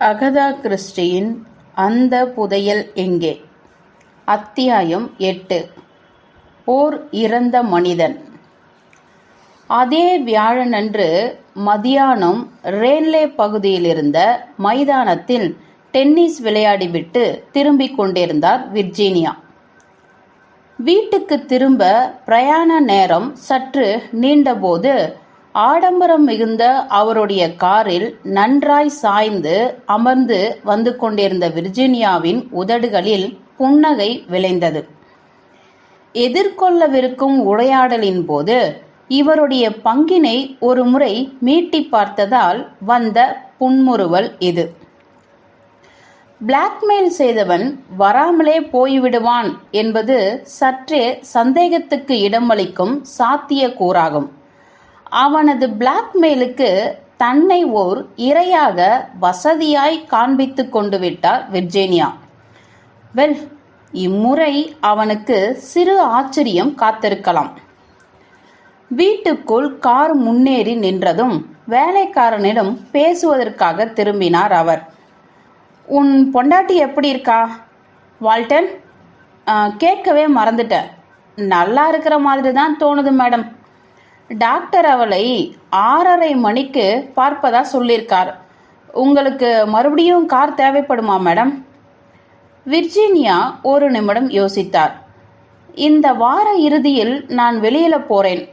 Agatha கிறிஸ்டியின் அந்த புதையல் எங்கே? அத்தியாயம் எட்டு. ஓர் இறந்த மனிதன். அதே வியாழனன்று மதியானம் ரேன்லே பகுதியிலிருந்த மைதானத்தில் டென்னிஸ் விளையாடிவிட்டு திரும்பிக் கொண்டிருந்தார் விர்ஜீனியா. வீட்டுக்கு திரும்ப பிரயாண நேரம் சற்று நீண்டபோது ஆடம்பரம் மிகுந்த அவருடைய காரில் நன்றாய் சாய்ந்து அமர்ந்து வந்து கொண்டிருந்த விர்ஜீனியாவின் உதடுகளில் புன்னகை விளைந்தது. எதிர்கொள்ளவிருக்கும் உரையாடலின் போது இவருடைய பங்கினை ஒரு முறை மீட்டி பார்த்ததால் வந்த புன்முறுவல் இது. பிளாக்மெயில் செய்தவன் வராமலே போய்விடுவான் என்பது சற்றே சந்தேகத்துக்கு இடமளிக்கும் சாத்திய கூறாகும் அவனது பிளாக்மெயிலுக்கு தன்னை ஓர் இரையாக வசதியாய் காண்பித்து கொண்டு விட்டார் விர்ஜேனியா. வெல் இம்முறை அவனுக்கு சிறு ஆச்சரியம் காத்திருக்கலாம். வீட்டுக்குள் கார் முன்னேறி நின்றதும் வேலைக்காரனிடம் பேசுவதற்காக திரும்பினார் அவர். உன் பொண்டாட்டி எப்படி இருக்கா? வால்டன் கேட்கவே மறந்துட்டேன் நல்லா இருக்கிற மாதிரி தான் தோணுது மேடம். டாக்டர் அவளை ஆறரை மணிக்கு பார்ப்பதா சொல்லியிருக்கார். உங்களுக்கு மறுபடியும் கார் தேவைப்படுமா மேடம்? விர்ஜீனியா ஒரு நிமிடம் யோசித்தார். இந்த வார இறுதியில் நான் வெளியில போறேன்.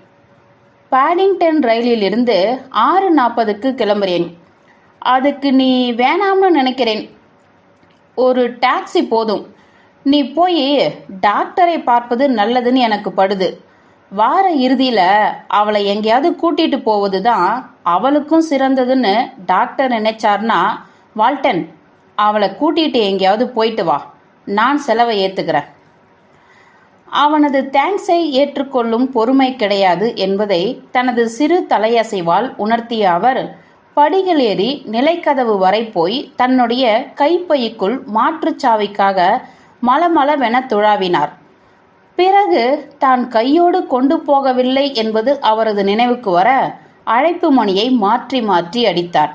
பேடிங்டன் ரயிலில் இருந்து ஆறு நாற்பதுக்கு கிளம்புறேன். அதுக்கு நீ வேணாம்னு நினைக்கிறேன். ஒரு டாக்ஸி போதும். நீ போய் டாக்டரை பார்ப்பது நல்லதுன்னு எனக்கு படுது. வார இறுதியில் அவளை எங்கேயாவது கூட்டிட்டு போவது தான் அவளுக்கும் சிறந்ததுன்னு டாக்டர் நினைச்சார்னா வால்டன் அவளை கூட்டிட்டு எங்கேயாவது போயிட்டு வா. நான் செலவை ஏற்றுக்கிறேன் அவனது தேங்க்ஸை ஏற்றுக்கொள்ளும் பொறுமை கிடையாது என்பதை தனது சிறு தலையசைவால் உணர்த்திய அவர் படிகள் ஏறி நிலைக்கதவு வரை போய் தன்னுடைய கைப்பைக்குள் மாற்றுச்சாவிக்காக மலமளவென துழாவினார். பிறகு தான் கையோடு கொண்டு போகவில்லை என்பது அவரது நினைவுக்கு வர அழைப்பு மணியை மாற்றி மாற்றி அடித்தார்.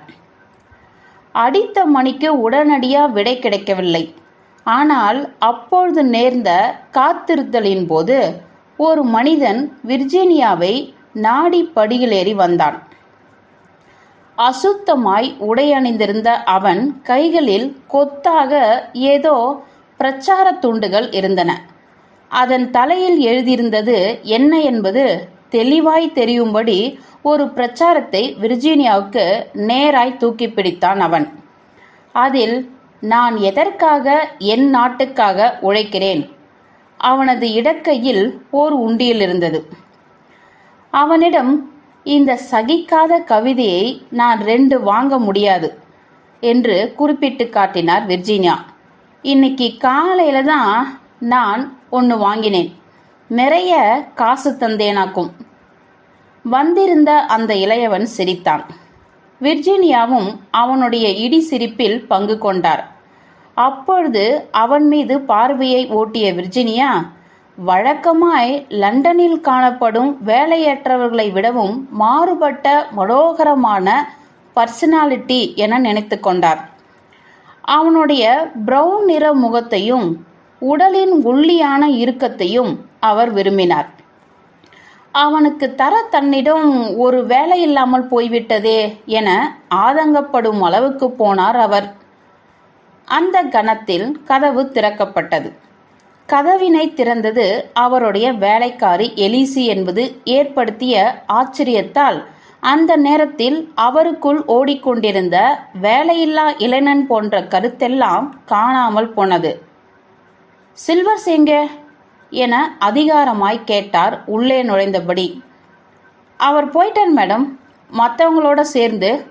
அடித்த மணிக்கு உடனடியாக விடை கிடைக்கவில்லை. ஆனால் அப்பொழுது நேர்ந்த காத்திருத்தலின் போது ஒரு மனிதன் விர்ஜீனியாவை நாடி படியிலேறி வந்தான். அசுத்தமாய் உடை அணிந்திருந்த அவன் கைகளில் கொத்தாக ஏதோ பிரச்சார துண்டுகள் இருந்தன. அதன் தலையில் எழுதியிருந்தது என்ன என்பது தெளிவாய் தெரியும்படி ஒரு பிரச்சாரத்தை விர்ஜீனியாவுக்கு நேராய் தூக்கி பிடித்தான் அவன். அதில் நான் எதற்காக என் நாட்டுக்காக உழைக்கிறேன்? அவனது இடக்கையில் ஓர் உண்டியில் இருந்தது. அவனிடம் இந்த சகிக்காத கவிதையை நான் ரெண்டு வாங்க முடியாது என்று குறிப்பிட்டு காட்டினார் விர்ஜீனியா. இன்னைக்கு காலையில தான் நான் ஒன்று வாங்கினேன். நிறைய காசு தந்தேனாக்கும். வந்திருந்த அந்த இளையவன் சிரித்தான். விர்ஜீனியாவும் அவனுடைய இடி சிரிப்பில் பங்கு கொண்டார். அப்பொழுது அவன் மீது பார்வையை ஓட்டிய விர்ஜினியா வழக்கமாய் லண்டனில் காணப்படும் வேலையற்றவர்களை விடவும் மாறுபட்ட மனோகரமான பர்சனாலிட்டி என நினைத்து கொண்டார். அவனுடைய பிரவுன் நிற முகத்தையும் உடலின் உள்ளியான இறுக்கத்தையும் அவர் விரும்பினார். அவனுக்கு தர தன்னிடம் ஒரு வேலை இல்லாமல் போய்விட்டதே என ஆதங்கப்படும் அளவுக்கு போனார் அவர். அந்த கணத்தில் கதவு திறக்கப்பட்டது. கதவினை திறந்தது அவருடைய வேலைக்காரி எலிசி என்பது ஏற்படுத்திய ஆச்சரியத்தால் அந்த நேரத்தில் அவருக்குள் ஓடிக்கொண்டிருந்த வேலையில்லா இளைஞன் போன்ற கருத்தெல்லாம் காணாமல் போனது. சில்வர்ஸ் எங்கே என அதிகாரமாய் கேட்டார் உள்ளே நுழைந்தபடி. அவர் போயிட்டான் மேடம். மற்றவங்களோட சேர்ந்து.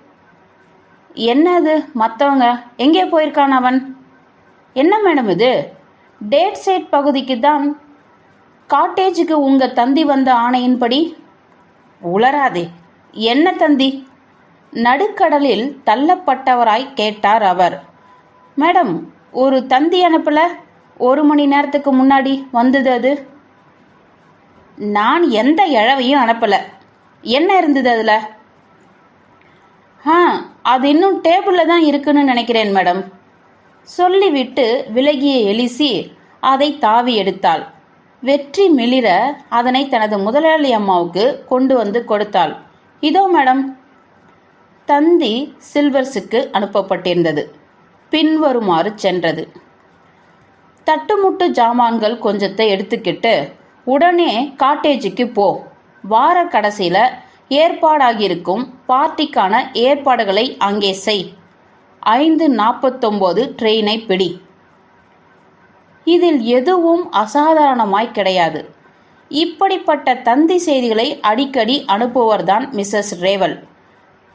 என்ன அது மற்றவங்க எங்கே போயிருக்கான் அவன்? என்ன மேடம் இது? டேட் சைட் பகுதிக்கு தான். காட்டேஜுக்கு உங்கள் தந்தி வந்த ஆணையின்படி? உளராதே என்ன தந்தி? நடுக்கடலில் தள்ளப்பட்டவராய் கேட்டார் அவர். மேடம் ஒரு தந்தி அனுப்பல? ஒரு மணி நேரத்துக்கு முன்னாடி வந்தது அது. நான் எந்த இழவையும் அனுப்பல. என்ன இருந்தது அதில்? ஆ அது இன்னும் டேபிளில் தான் இருக்குன்னு நினைக்கிறேன் மேடம். சொல்லிவிட்டு விலகிய எலிசி அதை தாவி எடுத்தாள். வெற்றி மிளிர அதனை தனது முதலாளி அம்மாவுக்கு கொண்டு வந்து கொடுத்தாள். இதோ மேடம். தந்தி சில்வர்ஸுக்கு அனுப்பப்பட்டிருந்தது. பின்வருமாறு சென்றது. தட்டுமுட்டு ஜாமான்கள் கொஞ்சத்தை எடுத்துக்கிட்டு உடனே காட்டேஜுக்கு போ. வார கடைசியில் ஏற்பாடாகியிருக்கும் பார்ட்டிக்கான ஏற்பாடுகளை அங்கே செய். ஐந்து நாற்பத்தொம்போது ட்ரெயினை பிடி. இதில் எதுவும் அசாதாரணமாய் கிடையாது. இப்படிப்பட்ட தந்தி செய்திகளை அடிக்கடி அனுப்புவர்தான் மிஸ்ஸஸ் ரேவல்.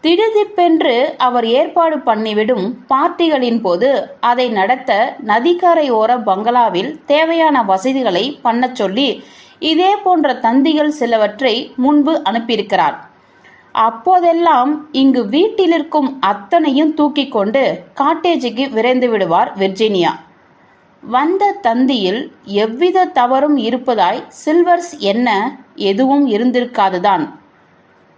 திடுதிப்பென்று அவர் ஏற்பாடு பண்ணிவிடும் பார்ட்டிகளின் போது அதை நடத்த நதிக்கரையோர பங்களாவில் தேவையான வசதிகளை பண்ணச் சொல்லி இதே போன்ற தந்திகள் சிலவற்றை முன்பு அனுப்பியிருக்கிறார். அப்போதெல்லாம் இங்கு வீட்டிலிருக்கும் அத்தனையும் தூக்கி கொண்டு காட்டேஜுக்கு விரைந்து விடுவார் விர்ஜீனியா. வந்த தந்தியில் எவ்வித தவறும் இருப்பதாய் சில்வர்ஸ் என்ன எதுவும் இருந்திருக்காதுதான்.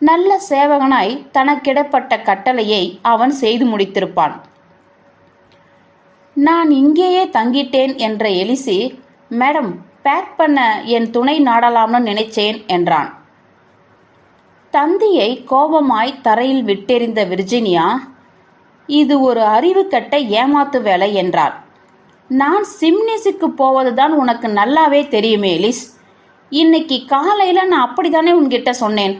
நல்ல சேவகனாய் தனக்கிடப்பட்ட கட்டளையை அவன் செய்து முடித்திருப்பான். நான் இங்கேயே தங்கிட்டேன் என்ற எலிசி மேடம் பேக் பண்ண என் துணை நாடலாம்னு நினைச்சேன் என்றான். தந்தியை கோபமாய் தரையில் விட்டெறிந்த விர்ஜினியா இது ஒரு அறிவு கட்ட ஏமாத்து வேலை என்றார் நான் சிம்னிஸுக்கு போவதுதான் உனக்கு நல்லாவே தெரியுமே எலிஸ். இன்னைக்கு காலையில் நான் அப்படித்தானே உன்கிட்ட சொன்னேன்.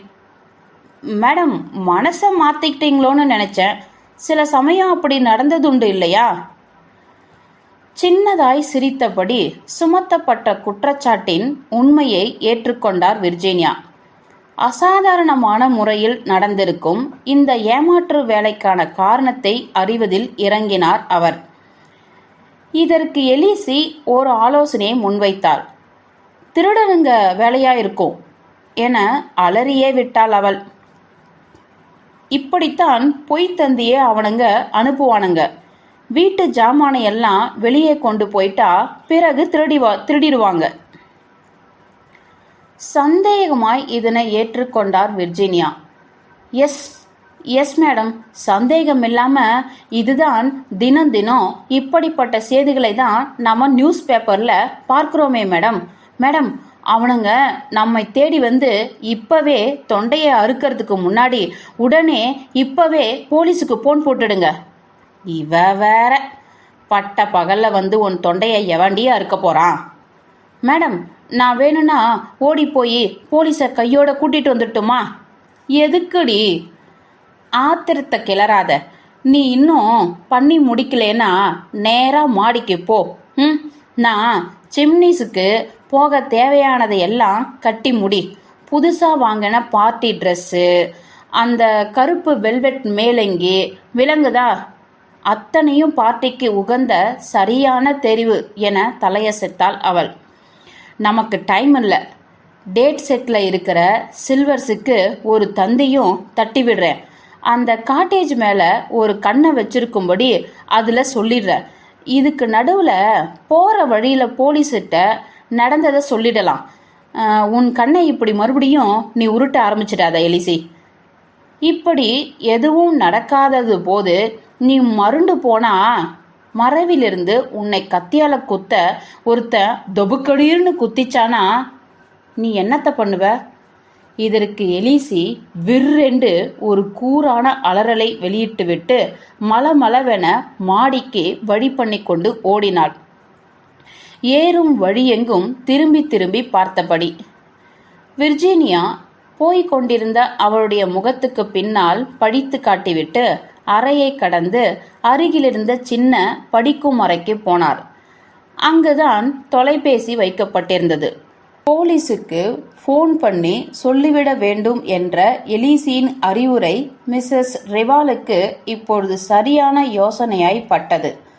மேடம் மனசை மாற்றிக்கிட்டீங்களோன்னு நினச்சேன். சில சமயம் அப்படி நடந்ததுண்டு இல்லையா? சின்னதாய் சிரித்தபடி சுமத்தப்பட்ட குற்றச்சாட்டின் உண்மையை ஏற்றுக்கொண்டார் விர்ஜீனியா. அசாதாரணமான முறையில் நடந்திருக்கும் இந்த ஏமாற்று வேலைக்கான காரணத்தை அறிவதில் இறங்கினார் அவர். இதற்கு எலிசி ஒரு ஆலோசனையை முன்வைத்தாள். திருடனுங்க வேலையா இருக்கும் என அலறியே விட்டாள் அவள். இப்படித்தான் பொய் தந்தியே அவனுங்க அனுப்புவானுங்க. வீட்டு ஜாமானை எல்லாம் வெளியே கொண்டு போயிட்டா பிறகு திருடிவா திருடிடுவாங்க. சந்தேகமாய் இதனை ஏற்றுக்கொண்டார் விர்ஜீனியா. எஸ் எஸ் மேடம் சந்தேகம் இல்லாமல் இதுதான் தினம் தினம் இப்படிப்பட்ட செய்திகளை தான் நம்ம நியூஸ் பேப்பரில் பார்க்குறோமே மேடம். மேடம் அவனுங்க நம்மை தேடி வந்து இப்பவே தொண்டையை அறுக்கிறதுக்கு முன்னாடி உடனே இப்பவே போலீஸுக்கு போன் போட்டுடுங்க. இவ வேற. பட்ட பகல்ல வந்து உன் தொண்டையை எவண்டியா அறுக்க போறான்? மேடம் நான் வேணும்னா ஓடி போய் போலீஸை கையோட கூட்டிட்டு வந்துட்டுமா? எதுக்குடி? ஆத்திரத்தை கிளறாத. நீ இன்னும் பண்ணி முடிக்கலன்னா நேராக மாடிக்கு போ. ம்? நான் சிம்னிஸுக்கு போக தேவையானதை எல்லாம் கட்டி முடி. புதுசாக வாங்கின பார்ட்டி ட்ரெஸ்ஸு. அந்த கருப்பு வெல்வெட் மேலங்கி விலங்குதா அத்தனையும் பார்ட்டிக்கு உகந்த சரியான தெரிவு என தலையசைத்தாள் அவள். நமக்கு டைம் இல்லை. டேட் செட்டில் இருக்கிற சில்வர்ஸுக்கு ஒரு தந்தியும் தட்டி விடுறேன் அந்த காட்டேஜ் மேலே ஒரு கண்ணை வச்சிருக்கும்படி அதில் சொல்லிடுறேன். இதுக்கு நடுவில் போகிற வழியில் போலீஸ்கிட்ட நடந்ததை சொல்லிடலாம். உன் கண்ணை இப்படி மறுபடியும் நீ உருட்ட ஆரம்பிச்சிடாத எலிசி. இப்படி எதுவும் நடக்காதது போது நீ மருண்டு போனா மறைவிலிருந்து உன்னை கத்தியால குத்த ஒருத்தன் தொபுக்கடீர்னு குத்திச்சானா நீ என்னத்த பண்ணுவ? இதற்கு எலிசி விற்றெண்டு ஒரு கூரான அலறலை வெளியிட்டுவிட்டு மலமளவென மாடிக்கு வழி பண்ணி கொண்டு ஓடினாள். ஏறும் வழியெங்கும் திரும்பி திரும்பி பார்த்தபடி. விர்ஜீனியா போய்க் கொண்டிருந்த அவளுடைய முகத்துக்கு பின்னால் படித்து காட்டிவிட்டு அறையை கடந்து அருகிலிருந்த சின்ன படிக்கும் அறைக்கு போனார். அங்குதான் தொலைபேசி வைக்கப்பட்டிருந்தது. போலீஸுக்கு ஃபோன் பண்ணி சொல்லிவிட வேண்டும் என்ற எலிசியின் அறிவுரை மிஸ்ஸஸ் ரிவாலுக்கு இப்பொழுது சரியான யோசனையாய் பட்டது.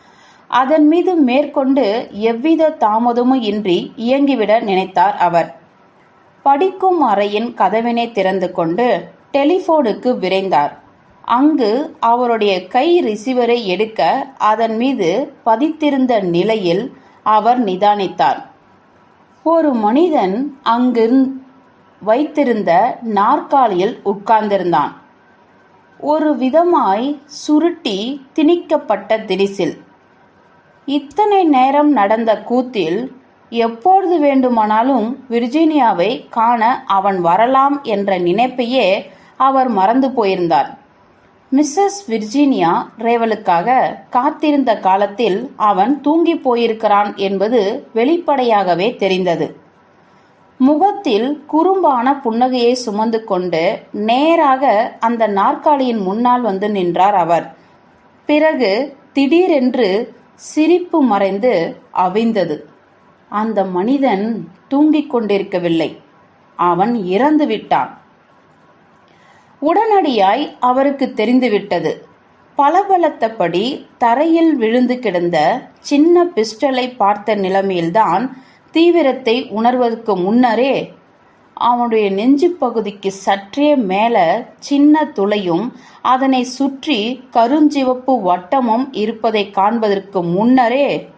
அதன் மீது மேற்கொண்டு எவ்வித தாமதமும் இன்றி இயங்கிவிட நினைத்தார் அவர். படிக்கும் அறையின் கதவினை திறந்து கொண்டு டெலிஃபோனுக்கு விரைந்தார். அங்கு அவருடைய கை ரிசீவரை எடுக்க அதன் மீது பதித்திருந்த நிலையில் அவர் நிதானித்தார். ஒரு மனிதன் அங்கு வைத்திருந்த நாற்காலியில் உட்கார்ந்திருந்தான். ஒரு விதமாய் சுருட்டி திணிக்கப்பட்ட திரிசில் இத்தனை நேரம் நடந்த கூத்தில் எப்பொழுது வேண்டுமானாலும் விர்ஜீனியாவை காண அவன் வரலாம் என்ற நினைப்பையே அவர் மறந்து போயிருந்தார். மிஸ்ஸஸ் விர்ஜீனியா ரேவலுக்காக காத்திருந்த காலத்தில் அவன் தூங்கி போயிருக்கிறான் என்பது வெளிப்படையாகவே தெரிந்தது. முகத்தில் குறும்பான புன்னகையை சுமந்து கொண்டு நேராக அந்த நாற்காலியின் முன்னால் வந்து நின்றார் அவர். பிறகு திடீரென்று சிரிப்பு மறைந்து அவிந்தது. அந்த மனிதன் தூங்கிக் கொண்டிருக்கவில்லை. அவன் இறந்து விட்டான். உடனடியாய் அவருக்கு தெரிந்துவிட்டது. பளபளத்தபடி தரையில் விழுந்து கிடந்த சின்ன பிஸ்டலை பார்த்த நிலைமையில்தான் தீவிரத்தை உணர்வதற்கு முன்னரே அவனுடைய நெஞ்சு பகுதிக்கு சற்றே மேலே சின்ன துளையும் அதனை சுற்றி கருஞ்சிவப்பு வட்டமும் இருப்பதை காண்பதற்கு முன்னரே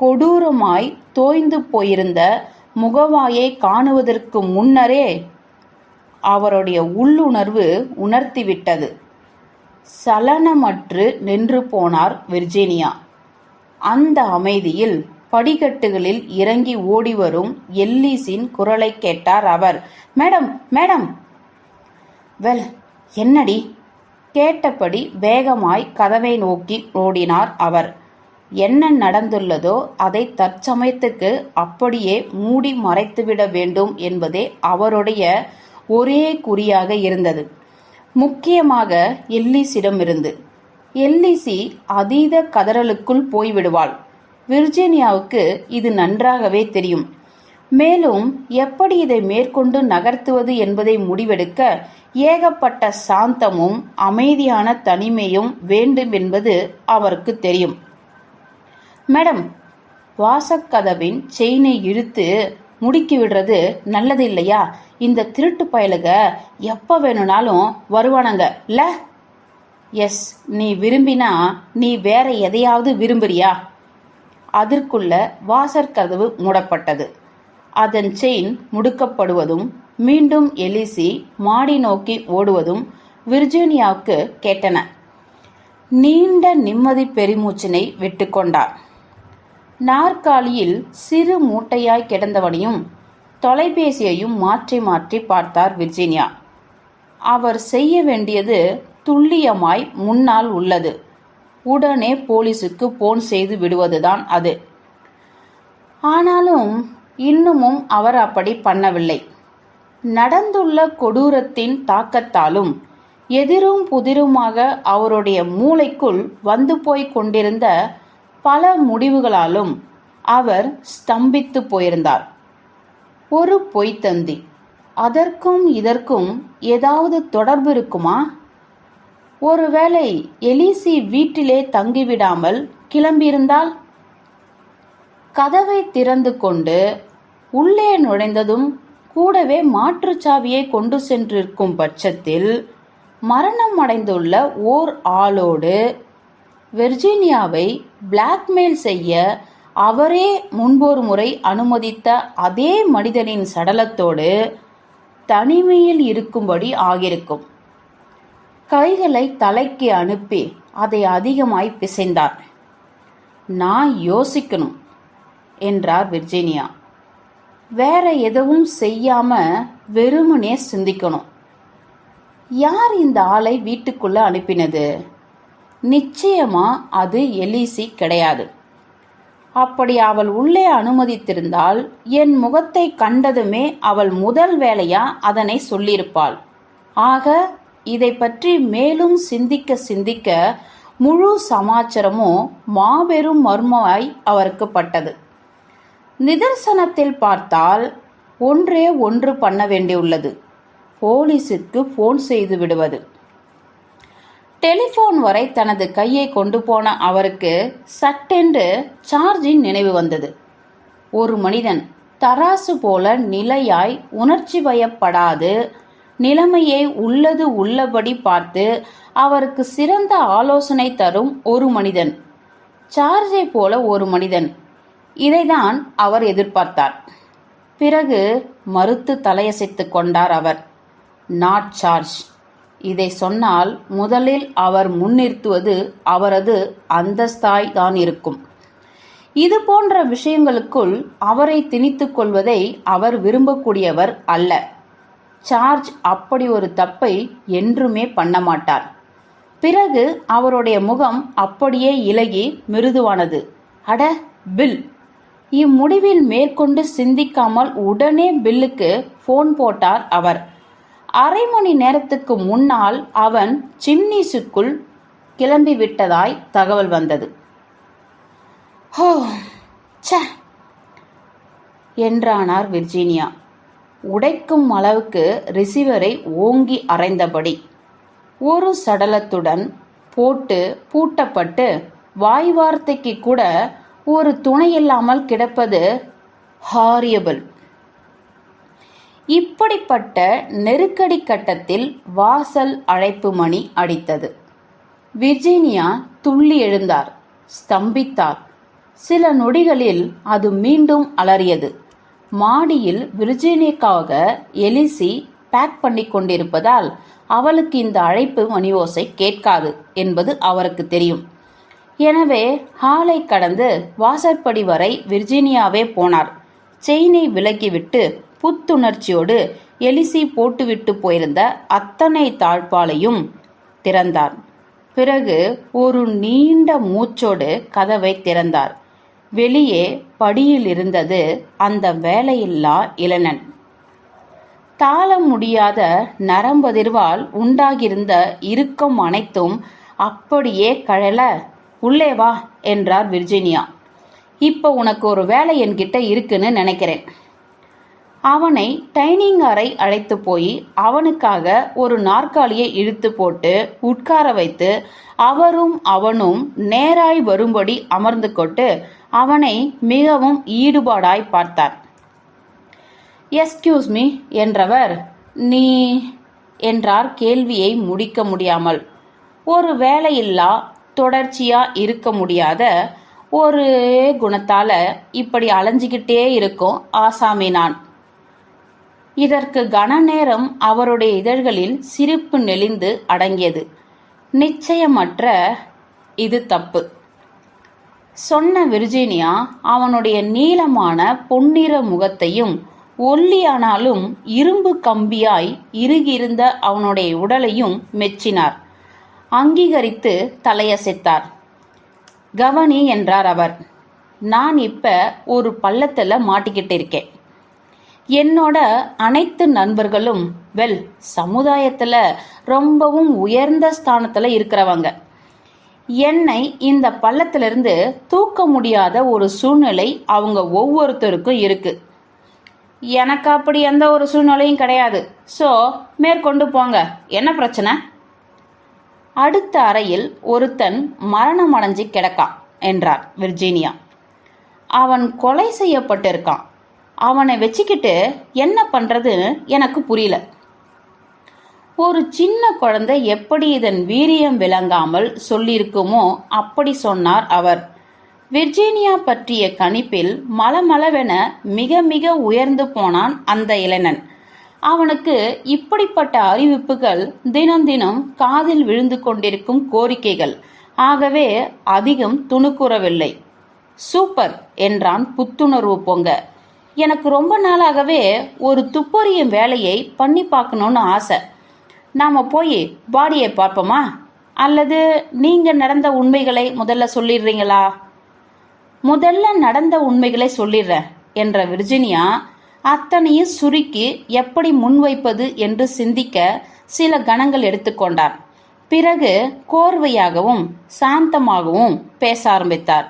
கொடூரமாய் தோய்ந்து போயிருந்த முகவாயை காணுவதற்கு முன்னரே அவருடைய உள்ளுணர்வு உணர்த்திவிட்டது. சலனமற்று நின்று போனார் விர்ஜீனியா. அந்த அமைதியில் படிக்கட்டுகளில் இறங்கி ஓடிவரும் எல்லீஸின் குரலை கேட்டார் அவர். Madam madam! வெல் என்னடி? கேட்டபடி வேகமாய் கதவை நோக்கி ஓடினார் அவர். என்ன நடந்துள்ளதோ அதை தற்சமயத்துக்கு அப்படியே மூடி மறைத்துவிட வேண்டும் என்பதே அவருடைய ஒரே குறியாக இருந்தது. முக்கியமாக எல்லிசிடமிருந்து எல்லிசி அதீத கதறலுக்குள் போய்விடுவாள். விர்ஜீனியாவுக்கு இது நன்றாகவே தெரியும். மேலும் எப்படி இதை மேற்கொண்டு நகர்த்துவது என்பதை முடிவெடுக்க ஏகப்பட்ட சாந்தமும் அமைதியான தனிமையும் வேண்டும் என்பது அவருக்கு தெரியும். மேடம் வாசக்கதவின் செயினை இழுத்து முடுக்கி விடுறது நல்லது இல்லையா? இந்த திருட்டு பயலுக எப்போ வேணும்னாலும் வருவானுங்க. இல்ல எஸ் நீ விரும்பினா நீ வேற எதையாவது விரும்புறியா? அதற்குள்ள வாசற்கதவு மூடப்பட்டது. அதன் செயின் முடுக்கப்படுவதும் மீண்டும் எலிசி மாடி நோக்கி ஓடுவதும் விர்ஜீனியாவுக்கு கேட்டன. நீண்ட நிம்மதி பெருமூச்சினை விட்டுக்கொண்டார் நாற்காலியில் சிறு மூட்டையாய் கிடந்தவனையும் தொலைபேசியையும் மாற்றி மாற்றி பார்த்தார் விர்ஜீனியா. அவர் செய்ய வேண்டியது துல்லியமாய் முன்னால் உள்ளது. உடனே போலீஸுக்கு போன் செய்து விடுவதுதான் அது. ஆனாலும் இன்னமும் அவர் அப்படி பண்ணவில்லை. நடந்துள்ள கொடூரத்தின் தாக்கத்தாலும் எதிரும் புதிருமாக அவருடைய மூளைக்குள் வந்து போய் கொண்டிருந்த பல முடிவுகளாலும் அவர் ஸ்தம்பித்து போயிருந்தார். ஒரு பொய்த்தந்தி. அதற்கும் இதற்கும் ஏதாவது தொடர்பு இருக்குமா? ஒருவேளை எலிசி வீட்டிலே தங்கிவிடாமல் கிளம்பியிருந்தால்? கதவை திறந்து கொண்டு உள்ளே நுழைந்ததும் கூடவே மாற்றுச்சாவியை கொண்டு சென்றிருக்கும் பட்சத்தில் மரணம் அடைந்துள்ள ஓர் ஆளோடு வெர்ஜீனியாவை பிளாக்மெயில் செய்ய அவரே முன்பொரு முறை அனுமதித்த அதே மனிதனின் சடலத்தோடு தனிமையில் இருக்கும்படி ஆகியிருக்கும். கைகளை தலைக்கு அனுப்பி அதை அதிகமாய் பிசைந்தார். நான் யோசிக்கணும் என்றார் விர்ஜீனியா. வேற எதுவும் செய்யாம வெறுமனே சிந்திக்கணும். யார் இந்த ஆளை வீட்டுக்குள்ள அனுப்பினது? நிச்சயமா அது எலிசி கிடையாது. அப்படி அவள் உள்ளே அனுமதித்திருந்தால் என் முகத்தை கண்டதுமே அவள் முதல் வேலையா அதனை சொல்லியிருப்பாள். ஆக இதை பற்றி மேலும் சிந்திக்க சிந்திக்க முழு சமாச்சாரமும் மாபெரும் மர்மமாய் அவருக்கு பட்டது நிதர்சனத்தில் பார்த்தால் ஒன்றே ஒன்று பண்ண வேண்டியுள்ளது. போலீஸுக்கு ஃபோன் செய்து விடுவது. டெலிஃபோன் வரை தனது கையை கொண்டு போன அவருக்கு சட்டென்று சார்ஜின் நினைவு வந்தது. ஒரு மனிதன் தராசு போல நிலையாய் உணர்ச்சி வயப்படாது நிலைமையை உள்ளது உள்ளபடி பார்த்து அவருக்கு சிறந்த ஆலோசனை தரும் ஒரு மனிதன். சார்ஜை போல ஒரு மனிதன். இதைதான் அவர் எதிர்பார்த்தார். பிறகு மறுத்து தலையசைத்து கொண்டார் அவர். நாட் சார்ஜ் இதை சொன்னால் முதலில் அவர் முன்னிறுத்துவது அவரது அந்தஸ்தாய் தான் இருக்கும். இது போன்ற விஷயங்களுக்குள் அவரை திணித்துக் கொள்வதை அவர் விரும்பக்கூடியவர் அல்ல. சார்ஜ் அப்படி ஒரு தப்பை என்றுமே பண்ண மாட்டார். பிறகு அவருடைய முகம் அப்படியே இலகி மிருதுவானது. அட பில் இம்முடிவில் மேற்கொண்டு சிந்திக்காமல் உடனே பில்லுக்கு ஃபோன் போட்டார் அவர். அரை மணி நேரத்துக்கு முன்னால் அவன் சிம்னிஸுக்குள் கிளம்பி விட்டதாய் தகவல் வந்தது. ஹோ ச என்றானார் விர்ஜீனியா. உடைக்கும் அளவுக்கு ரிசீவரை ஓங்கி அறைந்தபடி ஒரு சடலத்துடன் போட்டு பூட்டப்பட்டு வாய் வார்த்தைக்கு கூட ஒரு துணையில்லாமல் கிடப்பது ஹாரியபிள் இப்படிப்பட்ட நெருக்கடி கட்டத்தில் வாசல் அழைப்பு மணி அடித்தது. விர்ஜீனியா துள்ளி எழுந்தார் ஸ்தம்பித்தார். சில நொடிகளில் அது மீண்டும் அலறியது. மாடியில் விர்ஜீனியாக்காக எலிசி பேக் பண்ணி கொண்டிருப்பதால் அவளுக்கு இந்த அழைப்பு மணி ஓசை கேட்காது என்பது அவருக்கு தெரியும். எனவே ஹாலை கடந்து வாசற்படி வரை விர்ஜீனியாவே போனார். செயினை விலக்கிவிட்டு புத்துணர்ச்சியோடு எலிசி போட்டுவிட்டு போயிருந்த அத்தனை தாழ்பாலையும் திறந்தார். பிறகு ஒரு நீண்ட மூச்சோடு கதவை திறந்தார். வெளியே படியில் இருந்தது அந்த வேலையில்லா இளைஞன் தாள முடியாத நரம்பதிர்வால் உண்டாகியிருந்த இறுக்கம் அனைத்தும் அப்படியே கழல. உள்ளே வா என்றார் விர்ஜினியா. இப்போ உனக்கு ஒரு வேலை என்கிட்ட இருக்குன்னு நினைக்கிறேன். அவனை டைனிங் அறை அழைத்து போய் அவனுக்காக ஒரு நாற்காலியை இழுத்து போட்டு உட்கார வைத்து அவரும் அவனும் நேராய் வரும்படி அமர்ந்து கொண்டு அவனை மிகவும் ஈடுபாடாய் பார்த்தார். எஸ்கியூஸ் மீ என்றவர் நீ என்றார் கேள்வியை முடிக்க முடியாமல். ஒரு வேலையில்லா தொடர்ச்சியா இருக்க முடியாத ஒரு குணத்தால இப்படி அலைஞ்சிக்கிட்டே இருக்கும் ஆசாமி நான். இதற்கு கன நேரம் அவருடைய இதழ்களில் சிரிப்பு நெளிந்து அடங்கியது. நிச்சயமற்ற இது தப்பு. சொன்ன விர்ஜீனியா அவனுடைய நீளமான பொன்னிற முகத்தையும் ஒல்லியானாலும் இரும்பு கம்பியாய் இறுகியிருந்த அவனுடைய உடலையும் மெச்சினார். அங்கீகரித்து தலையசைத்தார். கவனி என்றார் அவர். நான் இப்ப ஒரு பள்ளத்தில் மாட்டிக்கிட்டு இருக்கேன். என்னோட அனைத்து நண்பர்களும் வெல் சமுதாயத்தில் ரொம்பவும் உயர்ந்த ஸ்தானத்தில் இருக்கிறவங்க. என்னை இந்த பள்ளத்திலிருந்து தூக்க முடியாத ஒரு சூழ்நிலை அவங்க ஒவ்வொருத்தருக்கும் இருக்கு. எனக்கு அப்படி எந்த ஒரு சூழ்நிலையும் கிடையாது. ஸோ மேற்கொண்டு போங்க. என்ன பிரச்சனை? அடுத்த அறையில் ஒருத்தன் மரணம் அடைஞ்சு கிடக்கான் என்றார் விர்ஜீனியா. அவன் கொலை செய்யப்பட்டிருக்கான். அவனை வச்சுக்கிட்டு என்ன பண்ணுறதுன்னு எனக்கு புரியல. ஒரு சின்ன குழந்தை எப்படி இதன் வீரியம் விளங்காமல் சொல்லியிருக்குமோ அப்படி சொன்னார் அவர். விர்ஜீனியா பற்றிய கணிப்பில் மலமளவென மிக மிக உயர்ந்து போனான் அந்த இளைஞன். அவனுக்கு இப்படிப்பட்ட அறிவிப்புகள் தினம் தினம் காதில் விழுந்து கொண்டிருக்கும் கோரிக்கைகள். ஆகவே அதிகம் துணுக்குறவில்லை. சூப்பர் என்றான் புத்துணர்வு பொங்க. எனக்கு ரொம்ப நாளாகவே ஒரு துப்பறியும் வேலையை பண்ணி பார்க்கணும்னு ஆசை. நாம போய் பாடியை பார்ப்போமா? அல்லது நீங்க நடந்த உண்மைகளை முதல்ல சொல்லிடுறீங்களா? முதல்ல நடந்த உண்மைகளை சொல்லிடுறேன் என்ற விர்ஜினியா அத்தனையும் சுருக்கி எப்படி முன்வைப்பது என்று சிந்திக்க சில கணங்கள் எடுத்துக்கொண்டார் பிறகு கோர்வையாகவும் சாந்தமாகவும் பேச ஆரம்பித்தார்.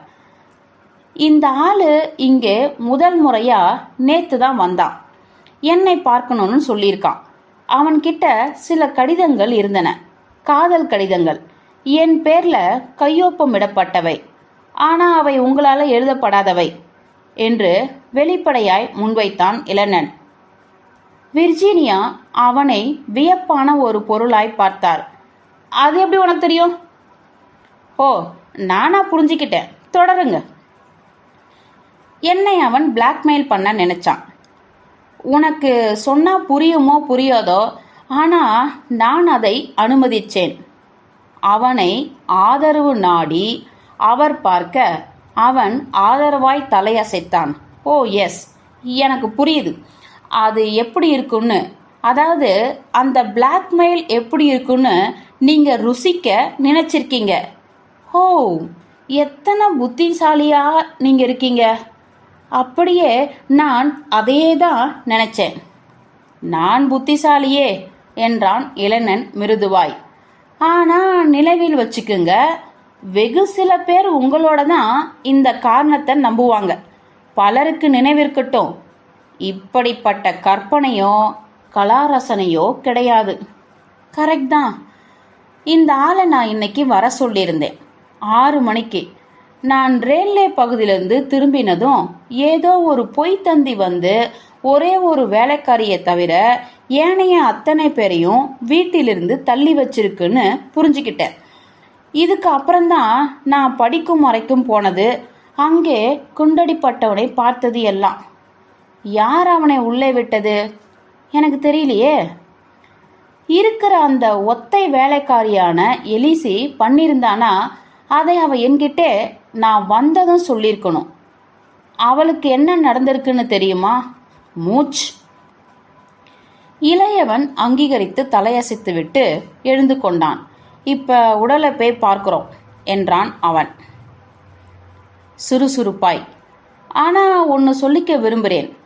இந்த ஆளு இங்கே முதல் முறையா நேத்து தான் வந்தான். என்னை பார்க்கணும்னு சொல்லியிருக்கான். அவன்கிட்ட சில கடிதங்கள் இருந்தன. காதல் கடிதங்கள். என் பேர்ல கையொப்பமிடப்பட்டவை. ஆனா அவை உங்களால எழுதப்படாதவை என்று வெளிப்படையாய் முன்வைத்தான் இளநன். விர்ஜீனியா அவனை வியப்பான ஒரு பொருளாய் பார்த்தார் அது எப்படி உனக்கு தெரியும்? ஓ நானா புரிஞ்சுக்கிட்டேன். தொடருங்க. என்னை அவன் பிளாக்மெயில் பண்ண நினைச்சான். உனக்கு சொன்னா புரியுமோ புரியாதோ ஆனால் நான் அதை அனுமதித்தேன் அவனை ஆதரவு நாடி அவர் பார்க்க அவன் ஆதரவாய் தலையசைத்தான். ஓ எஸ் எனக்கு புரியுது. அது எப்படி இருக்குன்னு அதாவது அந்த பிளாக்மெயில் எப்படி இருக்குன்னு நீங்கள் ருசிக்க நினச்சிருக்கீங்க. ஓ எத்தனை புத்திசாலியா நீங்கள் இருக்கீங்க. அப்படியே நான் அதையே தான் நினச்சேன். நான் புத்திசாலியே என்றான் இளைஞன் மிருதுவாய். ஆனா நிலவில் வச்சுக்குங்க. வெகு சில பேர் உங்களோட தான் இந்த காரணத்தை நம்புவாங்க. பலருக்கு நினைவிருக்கட்டும். இப்படிப்பட்ட கற்பனையோ கலாரசனையோ கிடையாது. கரெக்ட் தான். இந்த ஆளை நான் இன்னைக்கு வர சொல்லியிருந்தேன். ஆறு மணிக்கு. நான் ரயில்வே பகுதியிலிருந்து திரும்பினதும் ஏதோ ஒரு பொய் தந்தி வந்து ஒரே ஒரு வேலைக்காரியை தவிர ஏனைய அத்தனை பேரையும் வீட்டிலிருந்து தள்ளி வச்சிருக்குன்னு புரிஞ்சுக்கிட்டேன். இதுக்கு அப்புறம்தான் நான் படிக்கும் வரைக்கும் போனது அங்கே குண்டடிப்பட்டவனை பார்த்தது எல்லாம். யார் அவனை உள்ளே விட்டது? எனக்கு தெரியலையே. இருக்கிற அந்த ஒத்தை வேலைக்காரியான எலிசி பண்ணியிருந்தானா? அதை அவ என்கிட்டே நான் வந்ததும் சொல்லியிருக்கணும். அவளுக்கு என்ன நடந்திருக்குன்னு தெரியுமா? மூச் இளையவன் அங்கீகரித்து தலையசைத்துவிட்டு எழுந்து கொண்டான். இப்ப உடலை போய் பார்க்கிறோம் என்றான் அவன். சுறுசுறுப்பாய். ஆனா ஒன்று சொல்லிக்க விரும்புகிறேன்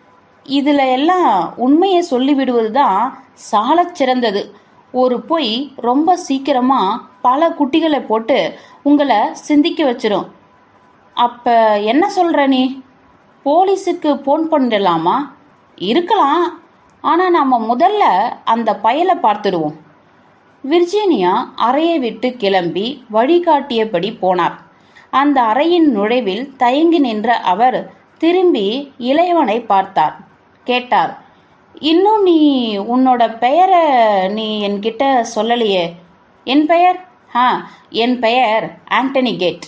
இதில் எல்லாம் உண்மையை சொல்லிவிடுவது தான் சாலச் சிறந்தது. ஒரு பொய் ரொம்ப சீக்கிரமா பல குட்டிகளை போட்டு உங்களை சிந்திக்க வச்சிரும். அப்ப என்ன சொல்ற நீ? போலீஸுக்கு போன் பண்ணிடலாமா? இருக்கலாம். ஆனா நாம முதல்ல அந்த பயலை பார்த்துடுவோம். விர்ஜீனியா அறையை விட்டு கிளம்பி வழிகாட்டியபடி போனார். அந்த அறையின் நுழைவில் தயங்கி நின்ற அவர் திரும்பி இளையவனை பார்த்தார். கேட்டார் இன்னும் நீ உன்னோட பெயரை நீ என்கிட்ட சொல்லலையே. என் பெயர்? ஆ என் பெயர் ஆண்டனி கேட்.